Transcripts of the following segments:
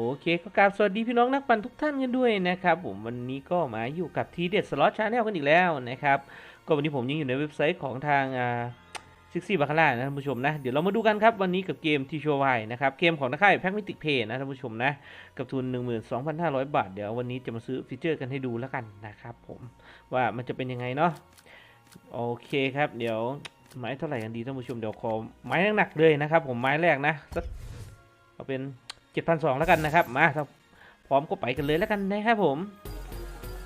โอเคก็กราบสวัสดีพี่น้องนักปั่นทุกท่านกันด้วยนะครับผมวันนี้ก็มาอยู่กับทีเด็ดสล็อตชาแนลกันอีกแล้วนะครับก็วันนี้ผมยังอยู่ในเว็บไซต์ของทางอ่าซิกซี่บาคาร่านะท่านผู้ชมนะเดี๋ยวเรามาดูกันครับวันนี้กับเกมทีโชวายนะครับเกมของนักข่ายแพ็กมิติกเพย์นะท่านผู้ชมนะกับทุน 12,500 บาท เดี๋ยววันนี้จะมาซื้อฟีเจอร์กันให้ดูแล้วกันนะครับผมว่ามันจะเป็นยังไงเนาะโอเคครับเดี๋ยวไม้เท่าไหร่กันดีท่านผู้ชมเดี๋ยวขอไม้หนักๆเลยนะครับผมไม้แรกนะสักเอาเป็น 7,200แล้วกันนะครับมาถ้าพร้อมก็ไปกันเลยแล้วกันนะครับผม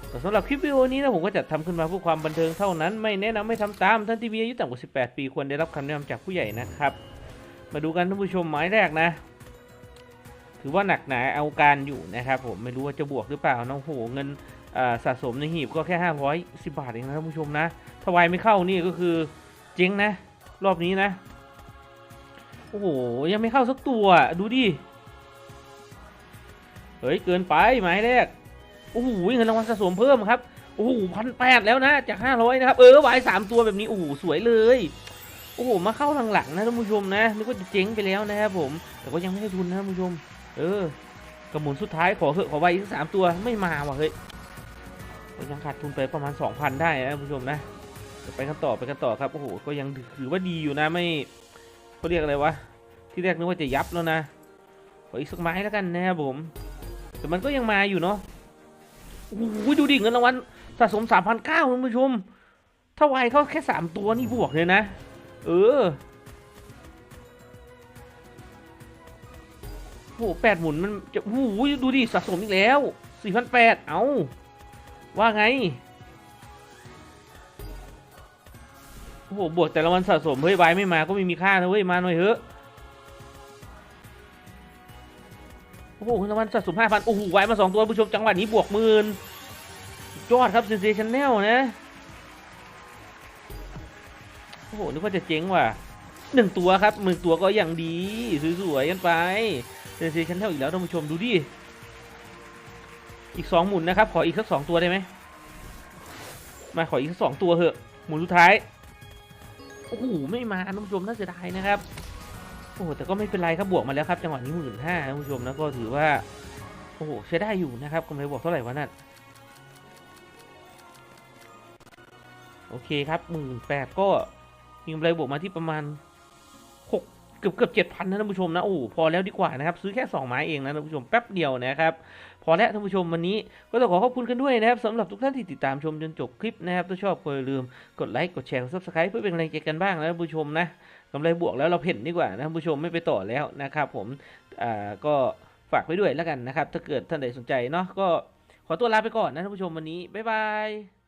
แต่สำหรับคลิปวิดีโอนี้นะผมก็จัดทำขึ้นมาเพื่อความบันเทิงเท่านั้นไม่แนะนำไม่ทำตามท่านที่มีอายุต่ำกว่า 18 ปีควรได้รับคำแนะนำจากผู้ใหญ่นะครับ มาดูกันท่านผู้ชมหมายแรกนะ ถือว่าหนักหนาเอาการอยู่นะครับผมไม่รู้ว่าจะบวกหรือเปล่านะโอ้โหเงินสะสมในหีบก็แค่ 510 บาทเองนะท่านผู้ชมนะถ้าวายไม่เข้านี่ก็คือเจ๊งนะ รอบนี้นะโอ้โหยังไม่เข้าสักตัวดูดิ เฮ้ยเกินไปหมายแรกโอ้โหเงินรางวัลสะสมเพิ่มครับโอ้โหพันแปดแล้วนะจากห้าร้อยนะครับเออไวายสามตัวแบบนี้โอ้โหสวยเลยโอ้โหมาเข้าหลังๆนะท่านผู้ชมนะนึกว่าจะเจ๊งไปแล้วนะครับผมแต่ก็ยังไม่ได้ทุนนะท่านผู้ชม เออกระหมุนสุดท้ายขอเถอะขอไว้อีกสามตัวไม่มาว่ะเฮ้ยก็ยังขาดทุนไปประมาณ 2,000 ได้นะท่านผู้ชมนะไปกันต่อไปกันต่อครับโอ้โหก็ยังถือว่าดีอยู่นะไม่เขาเรียกอะไรวะที่แรกนึกว่าจะยับแล้วนะขออีกสักไม้แล้วกันนะครับผม แต่มันก็ยังมาอยู่เนาะโอ้โหดูดิเงินรางวัลสะสม 3,900คุณผู้ชม ถ้าไวเขาแค่ 3 ตัวนี่บวกเลยนะ เออโอ้โหแปดหมุนมันจะโอ้โหดูดิสะสมอีกแล้ว4,800เอาว่าไงโอ้โหบวกแต่ละวันสะสมเฮ้ยไวไม่มาก็ไม่มีค่านะเว้ยมาหน่อยเถอะ โอ้โหคุณตะวันสะสมห้าพันโอ้โหไว้มาสองตัวผู้ชมจังหวะนี้บวกหมื่นยอดครับเซนเซชันแนลนะโอ้โหนึกว่าจะเจ๊งว่ะหนึ่งตัวครับหนึ่งตัวก็อย่างดีสวยๆกันไปเซนเซชันแนลอีกแล้วท่านผู้ชมดูดิอีกสองหมุนนะครับ ขออีกสักสองตัวได้ไหมมาขออีกสักสองตัวเถอะหมุนสุดท้ายโอ้โหไม่มาท่านผู้ชมน่าเสียดายนะครับ อ้แต่ก็ไม่เป็นไรครับบวกมาแล้วครับจังหวะนี้หมื่นห้าท่านผู้ชมนะก็ถือว่าโอ้โหใช้ได้อยู่นะครับกำไรบวกเท่าไหร่วะนั่นโอเคครับหมื่นแปดก็มีกำไรบวกมาที่ประมาณ เกือบเกือบเจ็ดพันนะท่านผู้ชมนะโอ้พอแล้วดีกว่านะครับ ซื้อแค่สองไม้เองนะท่านผู้ชมแป๊บเดียวนะครับพอแล้วท่านผู้ชมวันนี้ก็ต้องขอขอบคุณกันด้วยนะครับสำหรับทุกท่านที่ติดตามชมจนจบคลิปนะครับถ้าชอบก็อย่าลืมกดไลค์กดแชร์กดซับสไครป์เพื่อเป็นกำลังใจกันบ้างนะท่านผู้ชมนะกำไรบวกแล้วเราเพ่นดีกว่านะท่านผู้ชมไม่ไปต่อแล้วนะครับ ผมอ่าก็ฝากไว้ด้วยแล้วกันนะครับ ถ้าเกิดท่านใดสนใจเนาะก็ขอตัวลาไปก่อนนะท่านผู้ชมวันนี้บ๊ายบาย